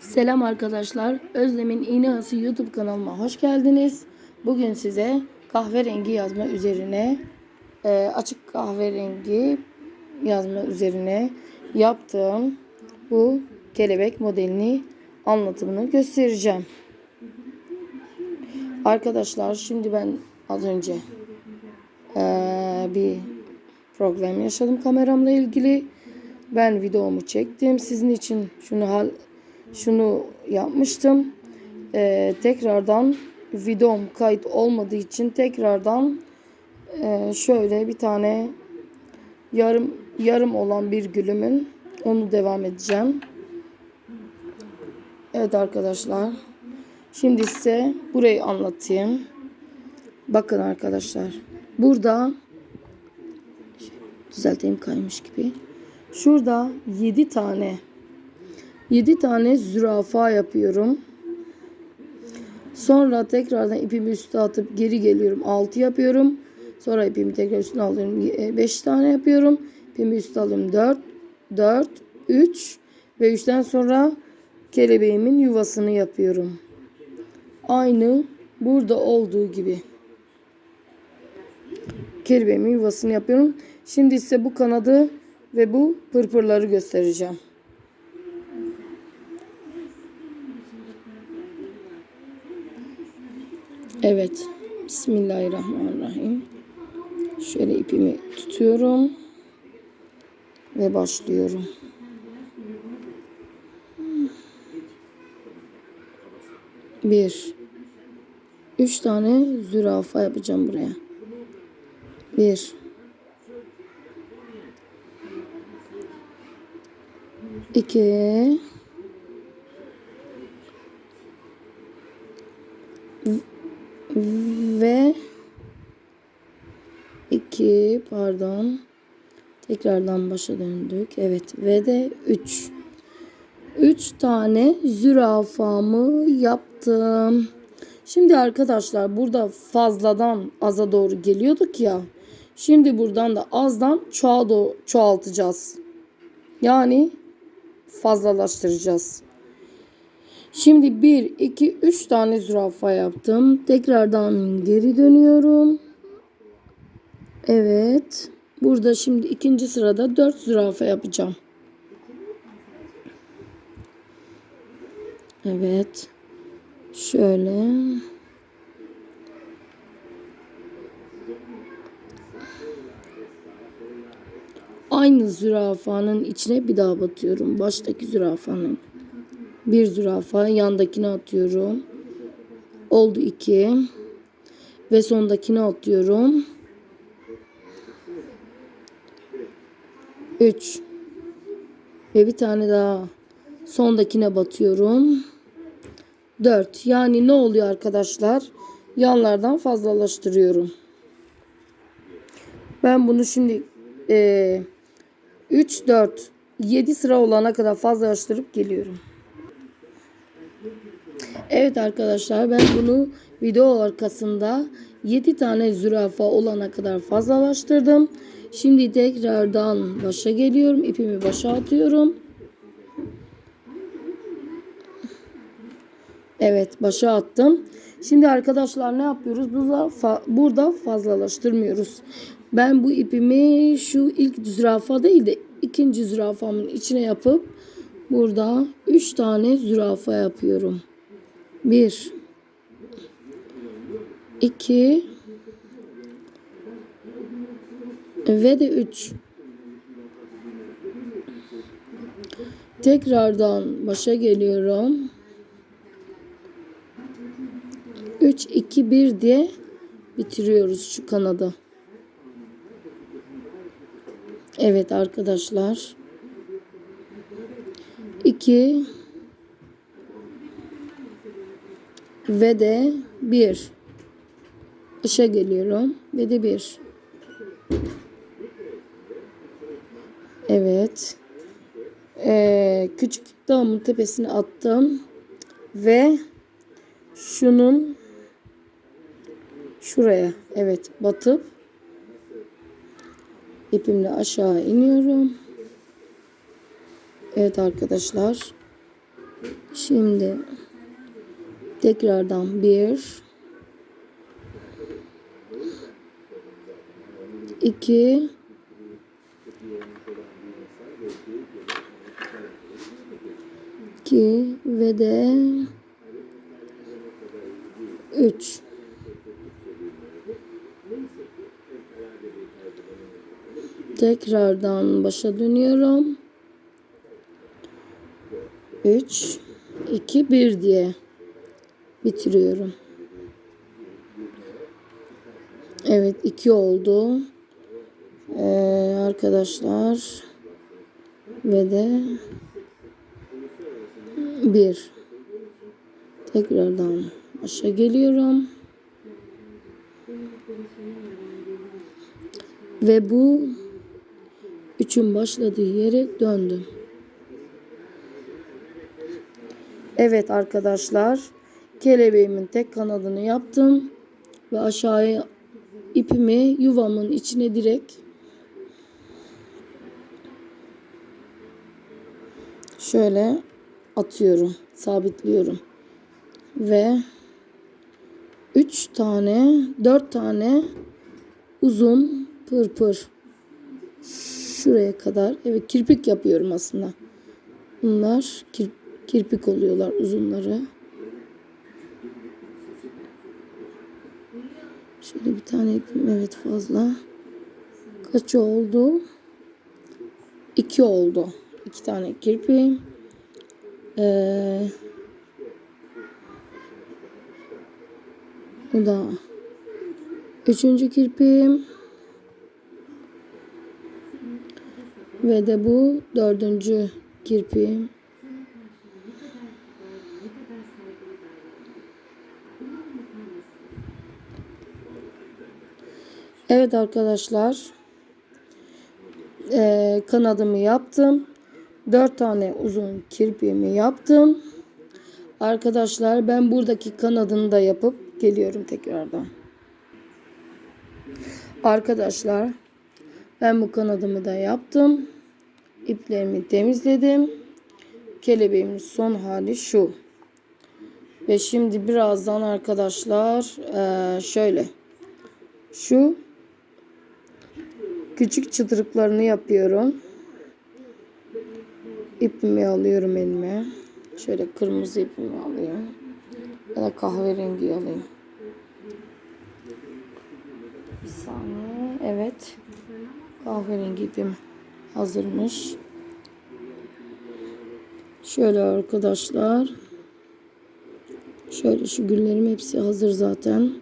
Selam arkadaşlar. Özlem'in İğneası YouTube kanalıma hoş geldiniz. Bugün size kahverengi yazma üzerine e, açık kahverengi yazma üzerine yaptığım bu kelebek modelini anlatımını göstereceğim. Arkadaşlar şimdi ben az önce e, bir problem yaşadım kameramla ilgili. Ben videomu çektim. Sizin için şunu hal şunu yapmıştım. Ee, tekrardan videom kayıt olmadığı için tekrardan e, şöyle bir tane yarım yarım olan bir gülümün onu devam edeceğim. Evet arkadaşlar. Şimdi size burayı anlatayım. Bakın arkadaşlar. Burada düzelteyim kaymış gibi. Şurada 7 tane 7 tane zürafa yapıyorum. Sonra tekrardan ipimi üstüne atıp geri geliyorum. 6 yapıyorum. Sonra ipimi tekrar üstüne alıyorum. 5 tane yapıyorum. İpimi üstüne alıyorum. 4, 4, 3 ve 3'ten sonra kelebeğimin yuvasını yapıyorum. Aynı burada olduğu gibi. Kelebeğimin yuvasını yapıyorum. Şimdi ise bu kanadı ve bu pırpırları göstereceğim. Evet. Bismillahirrahmanirrahim. Şöyle ipimi tutuyorum. Ve başlıyorum. Bir. Üç tane zürafa yapacağım buraya. Bir. İki. Ve iki pardon. Tekrardan başa döndük. Evet ve de üç. Üç tane zürafamı yaptım. Şimdi arkadaşlar burada fazladan aza doğru geliyorduk ya. Şimdi buradan da azdan çoğa doğru çoğaltacağız. Yani fazlalaştıracağız Şimdi 1, 2, 3 tane zürafa yaptım. Tekrardan geri dönüyorum. Evet. Burada şimdi ikinci sırada 4 zürafa yapacağım. Evet. Şöyle. Aynı zürafanın içine bir daha batıyorum. Baştaki zürafanın. Bir zürafa yandakine atıyorum. Oldu iki. Ve sondakine atıyorum. Üç. Ve bir tane daha sondakine batıyorum. Dört. Yani ne oluyor arkadaşlar? Yanlardan fazlalaştırıyorum. Ben bunu şimdi e, 3, 4, 7 sıra olana kadar fazlalaştırıp geliyorum. Evet arkadaşlar ben bunu video arkasında 7 tane zürafa olana kadar fazlalaştırdım. Şimdi tekrardan başa geliyorum. İpimi başa atıyorum. Evet başa attım. Şimdi arkadaşlar ne yapıyoruz? Burada, fa burada fazlalaştırmıyoruz. Ben bu ipimi şu ilk zürafa değil de ikinci zürafamın içine yapıp burada 3 tane zürafa yapıyorum. 1 2 ve de 3 tekrardan başa geliyorum. 3 2 1 diye bitiriyoruz şu kanadı Evet arkadaşlar. 2 ve de 1 işe geliyorum. Ve de 1 evet. Ee, küçük dağımın tepesine attım. Ve şunun şuraya evet batıp ipimle aşağı iniyorum. Evet arkadaşlar. Şimdi tekrardan bir iki iki ve de üç. Tekrardan başa dönüyorum. 3 2 1 diye bitiriyorum. Evet 2 oldu. Ee, arkadaşlar ve de 1 tekrardan başa geliyorum. Ve bu üçün başladığı yere döndüm. Evet arkadaşlar. Kelebeğimin tek kanadını yaptım. Ve aşağıya ipimi yuvamın içine direkt şöyle atıyorum. Sabitliyorum. Ve 3 tane 4 tane uzun pırpır şuraya kadar evet kirpik yapıyorum aslında. Bunlar kir, kirpik oluyorlar uzunları. Şöyle bir tane ipim evet fazla. Kaç oldu? İki oldu. İki tane kirpiğim. Ee, bu da üçüncü kirpiğim. Ve de bu dördüncü kirpiğim. Evet arkadaşlar. Ee, kanadımı yaptım. Dört tane uzun kirpiğimi yaptım. Arkadaşlar ben buradaki kanadını da yapıp geliyorum tekrardan. Arkadaşlar ben bu kanadımı da yaptım. İplerimi temizledim. Kelebeğimin son hali şu. Ve şimdi birazdan arkadaşlar eee, şöyle şu küçük çıtırıklarını yapıyorum. İpimi alıyorum elime. Şöyle kırmızı ipimi alayım. Ya da kahverengi alayım. Bir saniye. Evet. Kahverengi ipim hazırmış. Şöyle arkadaşlar. Şöyle şu güllerim hepsi hazır zaten.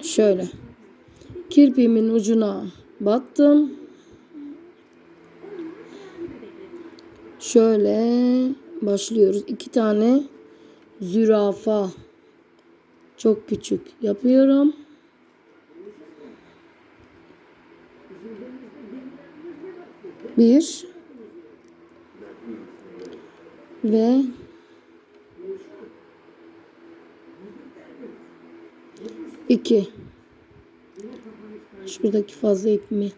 Şöyle. Kirpiğimin ucuna battım. Şöyle başlıyoruz. İki tane zürafa. Çok küçük yapıyorum. Bir ve iki. Şuradaki fazla ipimi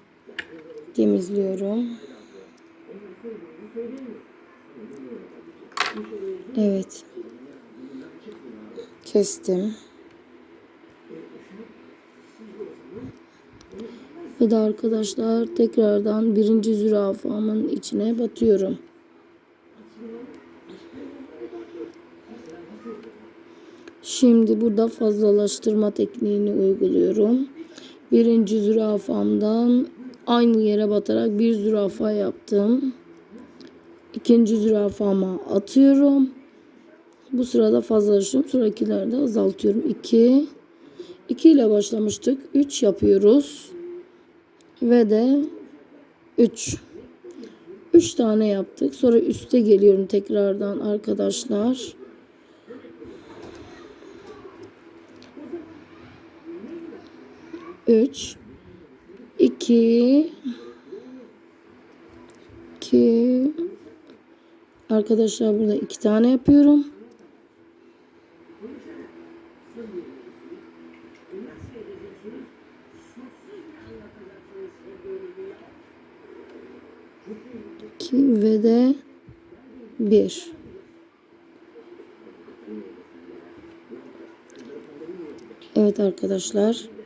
temizliyorum. Evet. Kestim. Ve de arkadaşlar tekrardan birinci zürafamın içine batıyorum. Şimdi burada fazlalaştırma tekniğini uyguluyorum. Birinci zürafamdan aynı yere batarak bir zürafa yaptım. İkinci zürafama atıyorum. Bu sırada fazlalaştırıyorum. Sonrakilerde azaltıyorum. 2 2 ile başlamıştık. 3 yapıyoruz. Ve de 3 3 tane yaptık. Sonra üste geliyorum tekrardan arkadaşlar. Üç, iki, iki. Arkadaşlar burada iki tane yapıyorum. İki ve de Bir. Evet arkadaşlar.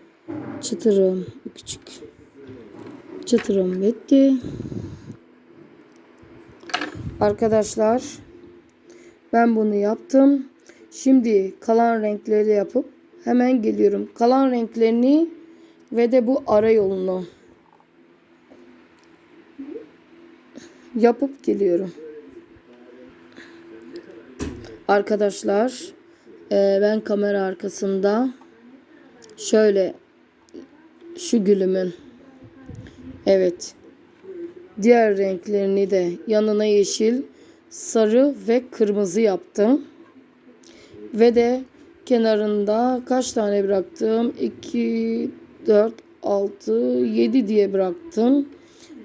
Çıtırım küçük. Çıtırım bitti. Arkadaşlar ben bunu yaptım. Şimdi kalan renkleri yapıp hemen geliyorum. Kalan renklerini ve de bu ara yolunu yapıp geliyorum. Arkadaşlar e, ben kamera arkasında şöyle şu gülümün evet diğer renklerini de yanına yeşil, sarı ve kırmızı yaptım. Ve de kenarında kaç tane bıraktım? 2, 4, 6, 7 diye bıraktım.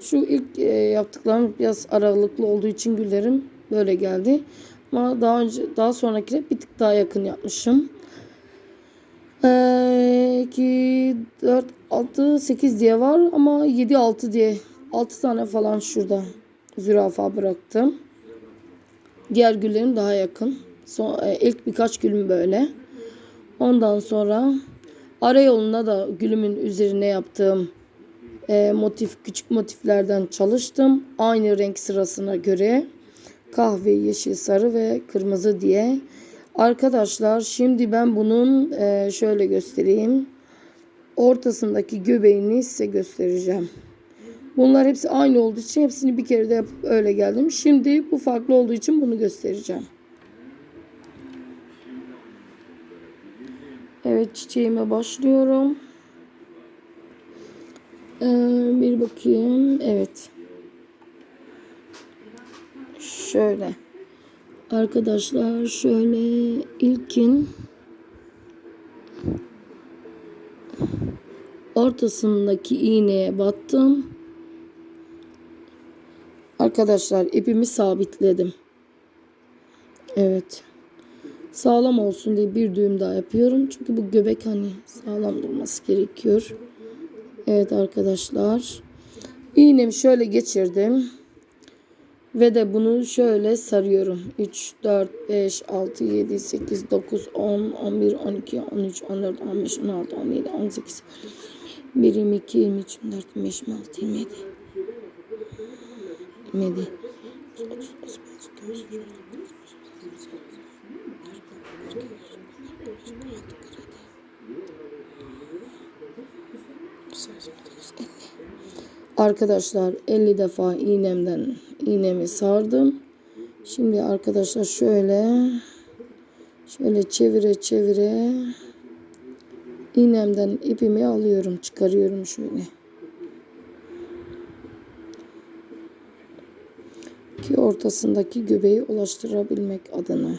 Şu ilk e, yaptıklarım biraz aralıklı olduğu için güllerim böyle geldi. Ama daha önce daha sonrakine bir tık daha yakın yapmışım. 2, 4, 6, 8 diye var ama 7, 6 diye 6 tane falan şurada zürafa bıraktım. Diğer güllerim daha yakın. Son, e, ilk birkaç gülüm böyle. Ondan sonra ara yolunda da gülümün üzerine yaptığım e, motif küçük motiflerden çalıştım. Aynı renk sırasına göre kahve, yeşil, sarı ve kırmızı diye. Arkadaşlar şimdi ben bunun e, şöyle göstereyim. Ortasındaki göbeğini size göstereceğim. Bunlar hepsi aynı olduğu için hepsini bir kere de öyle geldim. Şimdi bu farklı olduğu için bunu göstereceğim. Evet çiçeğime başlıyorum. Ee, bir bakayım. Evet. Şöyle. Arkadaşlar şöyle ilkin ortasındaki iğneye battım. Arkadaşlar ipimi sabitledim. Evet. Sağlam olsun diye bir düğüm daha yapıyorum. Çünkü bu göbek hani sağlam durması gerekiyor. Evet arkadaşlar. İğnemi şöyle geçirdim. Ve de bunu şöyle sarıyorum. 3, 4, 5, 6, 7, 8, 9, 10, 11, 12, 13, 14, 15, 16, 17, 18, 1, 22, 23, 24, 25, 26, 27. 27. 30, 31, 32, 33, 34, Arkadaşlar 50 defa iğnemden iğnemi sardım. Şimdi arkadaşlar şöyle şöyle çevire çevire iğnemden ipimi alıyorum, çıkarıyorum şöyle. Ki ortasındaki göbeği ulaştırabilmek adına.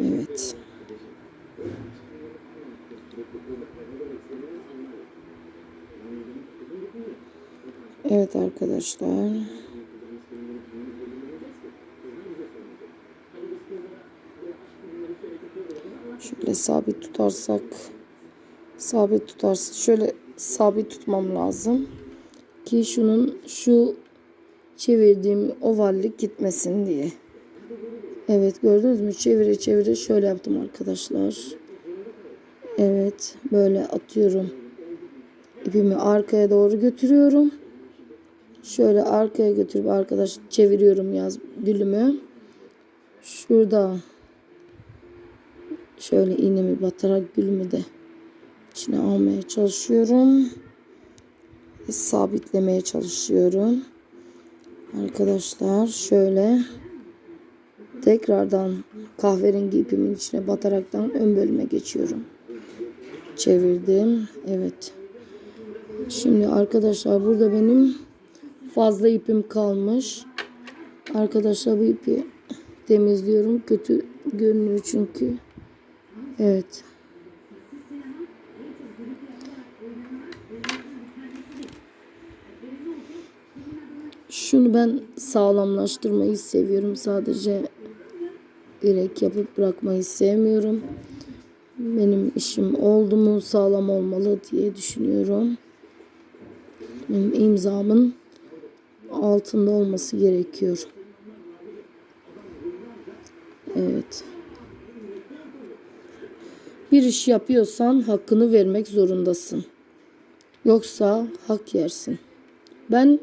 Evet. Evet arkadaşlar. Şöyle sabit tutarsak sabit tutarsak şöyle sabit tutmam lazım ki şunun şu çevirdiğim ovallik gitmesin diye. Evet gördünüz mü? Çevire çevire şöyle yaptım arkadaşlar. Evet böyle atıyorum. İpimi arkaya doğru götürüyorum. Şöyle arkaya götürüp arkadaş çeviriyorum yaz gülümü. Şurada şöyle iğnemi batarak gülümü de içine almaya çalışıyorum. Sabitlemeye çalışıyorum. Arkadaşlar şöyle tekrardan kahverengi ipimin içine bataraktan ön bölüme geçiyorum. Çevirdim. Evet. Şimdi arkadaşlar burada benim fazla ipim kalmış. Arkadaşlar bu ipi temizliyorum. Kötü görünüyor çünkü. Evet. Şunu ben sağlamlaştırmayı seviyorum. Sadece direkt yapıp bırakmayı sevmiyorum. Benim işim oldu mu sağlam olmalı diye düşünüyorum. Benim imzamın altında olması gerekiyor. Evet. Bir iş yapıyorsan hakkını vermek zorundasın. Yoksa hak yersin. Ben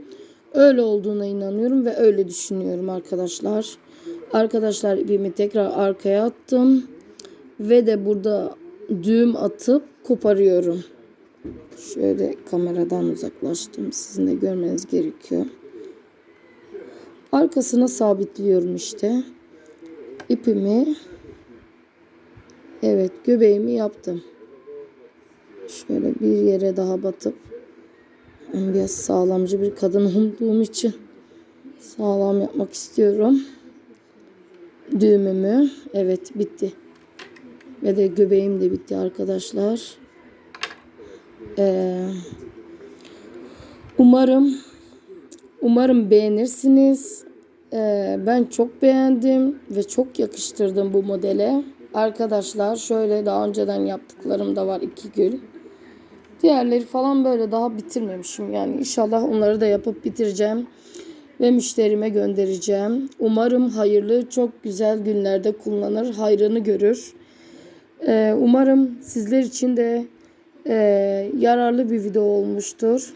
öyle olduğuna inanıyorum ve öyle düşünüyorum arkadaşlar. Arkadaşlar ipimi tekrar arkaya attım. Ve de burada düğüm atıp koparıyorum. Şöyle kameradan uzaklaştım. Sizin de görmeniz gerekiyor. Arkasına sabitliyorum işte. İpimi Evet göbeğimi yaptım. Şöyle bir yere daha batıp biraz sağlamcı bir kadın olduğum için sağlam yapmak istiyorum. Düğümümü. Evet bitti. Ve de göbeğim de bitti arkadaşlar. Ee, umarım umarım beğenirsiniz. Ee, ben çok beğendim ve çok yakıştırdım bu modele. Arkadaşlar şöyle daha önceden yaptıklarım da var iki gül. Diğerleri falan böyle daha bitirmemişim. Yani inşallah onları da yapıp bitireceğim. Ve müşterime göndereceğim. Umarım hayırlı, çok güzel günlerde kullanır, hayrını görür. Ee, umarım sizler için de e, yararlı bir video olmuştur.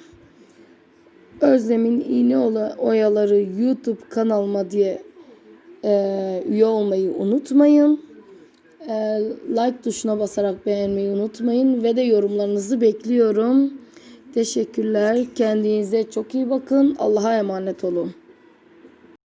Özlem'in iğne oyaları YouTube kanalıma diye e, üye olmayı unutmayın. E, like tuşuna basarak beğenmeyi unutmayın ve de yorumlarınızı bekliyorum. Teşekkürler. Kendinize çok iyi bakın. Allah'a emanet olun.